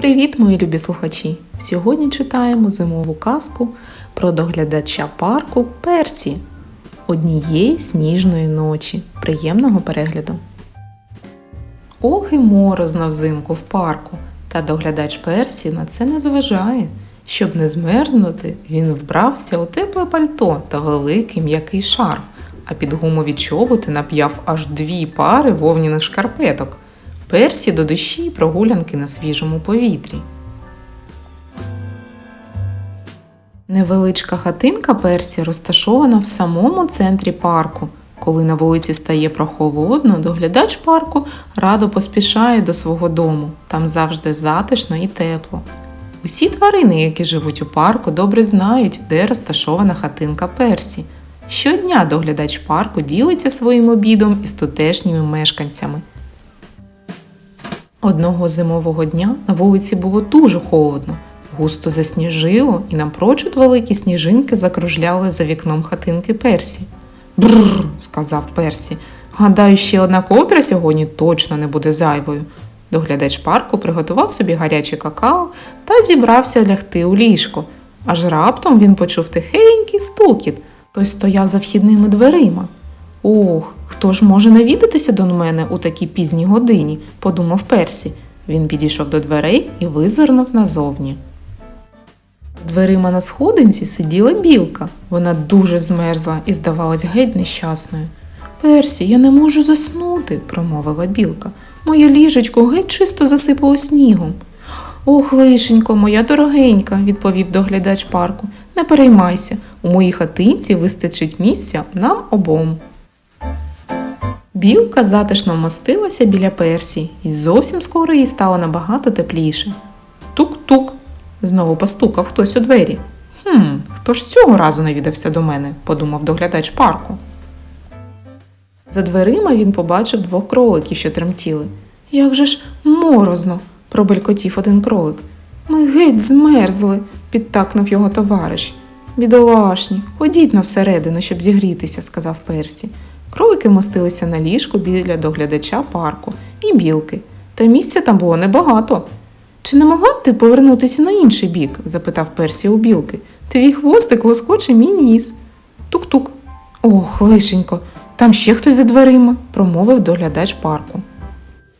Привіт, мої любі слухачі! Сьогодні читаємо зимову казку про доглядача парку Персі однієї сніжної ночі. Приємного перегляду. Ох і морозно взимку в парку, та доглядач Персі на це не зважає. Щоб не змерзнути, він вбрався у тепле пальто та великий м'який шарф, а під гумові чоботи нап'яв аж дві пари вовняних шкарпеток. Персі до душі й прогулянки на свіжому повітрі. Невеличка хатинка Персі розташована в самому центрі парку. Коли на вулиці стає прохолодно, доглядач парку радо поспішає до свого дому. Там завжди затишно і тепло. Усі тварини, які живуть у парку, добре знають, де розташована хатинка Персі. Щодня доглядач парку ділиться своїм обідом із тутешніми мешканцями. Одного зимового дня на вулиці було дуже холодно, густо засніжило, і напрочуд великі сніжинки закружляли за вікном хатинки Персі. Бррр, сказав Персі. Гадаю, ще одна ковдра сьогодні точно не буде зайвою. Доглядач парку приготував собі гаряче какао та зібрався лягти у ліжко. Аж раптом він почув тихенький стукіт. Хтось стояв за вхідними дверима. Ох, хто ж може навідатися до мене у такій пізній годині, подумав Персі. Він підійшов до дверей і визирнув назовні. Дверима на сходинці сиділа білка. Вона дуже змерзла і здавалась геть нещасною. Персі, я не можу заснути, промовила білка. Моє ліжечко геть чисто засипало снігом. Ох, лишенько, моя дорогенька, відповів доглядач парку. Не переймайся, у моїй хатинці вистачить місця нам обом. Білка затишно вмостилася біля персі, і зовсім скоро їй стало набагато тепліше. Тук-тук. Знову постукав хтось у двері. Хм, хто ж цього разу навідався до мене, подумав доглядач парку. За дверима він побачив двох кроликів, що тремтіли. Як же ж морозно, пробелькотів один кролик. Ми геть змерзли, підтакнув його товариш. Бідолашні, ходіть на всередину, щоб зігрітися, сказав Персі. Кролики мостилися на ліжку біля доглядача парку і білки, та місця там було небагато. Чи не могла б ти повернутися на інший бік? запитав Персі у білки. Твій хвостик лоскоче мій ніс. Тук-тук. Ох, лишенько, там ще хтось за дверима, промовив доглядач парку.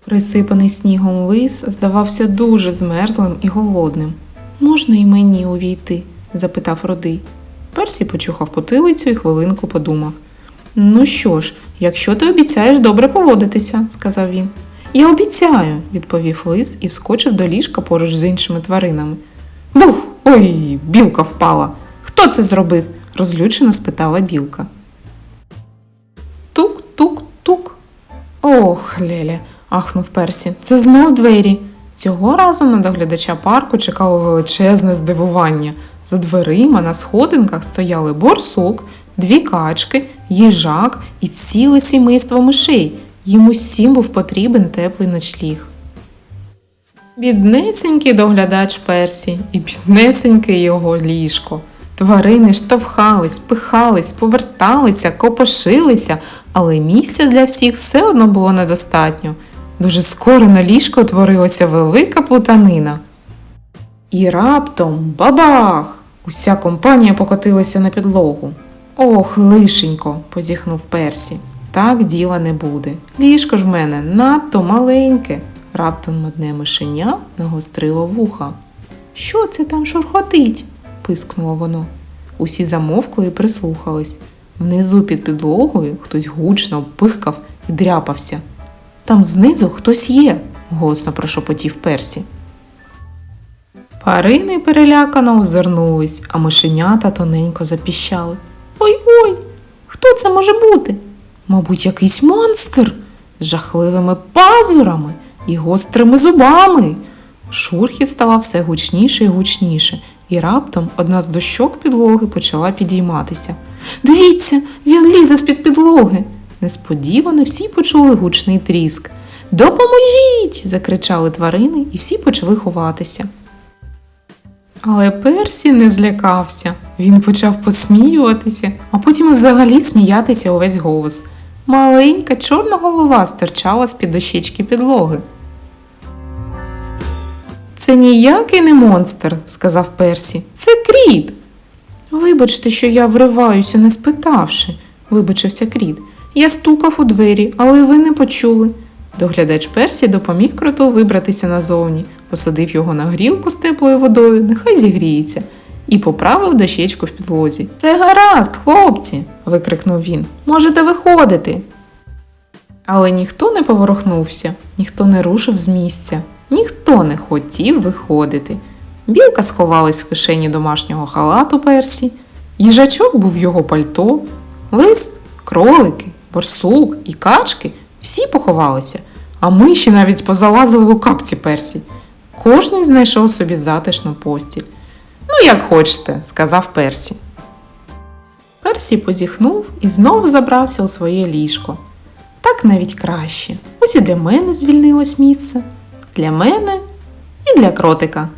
Присипаний снігом лис здавався дуже змерзлим і голодним. Можна й мені увійти? запитав Родий. Персі почухав потилицю і хвилинку подумав. Ну що ж, якщо ти обіцяєш добре поводитися, сказав він. Я обіцяю, відповів лис і вскочив до ліжка поруч з іншими тваринами. Бух! Ой, білка впала. Хто це зробив? розлючено спитала білка. Тук-тук-тук. Ох, Леля, ахнув Персі. Це знов двері. Цього разу на доглядача парку чекало величезне здивування. За дверима на сходинках стояли борсук, дві качки, їжак і ціле сімейство мишей. Їм усім був потрібен теплий ночліг. Біднесенький доглядач Персі і біднесеньке його ліжко. Тварини штовхались, пихались, поверталися, копошилися, але місця для всіх все одно було недостатньо. Дуже скоро на ліжко утворилася велика плутанина. І раптом бабах! Уся компанія покотилася на підлогу. Ох, лишенько, позіхнув Персі. Так діла не буде. Ліжко ж в мене надто маленьке. Раптом одне мишеня нагострило вуха. Що це там шурхотить? пискнуло воно. Усі замовкли і прислухались. Внизу під підлогою хтось гучно пихкав і дряпався. Там знизу хтось є, голосно прошепотів Персі. Парини перелякано озирнулись, а мишенята тоненько запіщали. Хто це може бути? Мабуть, якийсь монстр з жахливими пазурами і гострими зубами. Шурхіт ставав все гучніше і гучніше, і раптом одна з дощок підлоги почала підійматися. Дивіться, він лізе з-під підлоги. Несподівано всі почули гучний тріск. Допоможіть! закричали тварини, і всі почали ховатися. Але Персі не злякався. Він почав посміюватися, а потім і взагалі сміятися увесь голос. Маленька чорна голова стирчала з-під дощечки підлоги. Це ніякий не монстр, сказав Персі. Це кріт. Вибачте, що я вриваюся, не спитавши, вибачився кріт. Я стукав у двері, але ви не почули. Доглядач Персі допоміг кроту вибратися назовні, посадив його на грілку з теплою водою, нехай зігріється, і поправив дощечку в підлозі. Це гаразд, хлопці. викрикнув він. Можете виходити. Але ніхто не поворухнувся, ніхто не рушив з місця, ніхто не хотів виходити. Білка сховалась в кишені домашнього халату Персі, їжачок був його пальто, лис, кролики, борсук і качки всі поховалися, а миші навіть позалазили у капці Персі. Кожний знайшов собі затишну постіль. Ну, як хочете, сказав Персі. Персі позіхнув і знову забрався у своє ліжко. Так навіть краще. Ось і для мене звільнилось місце, для мене і для кротика.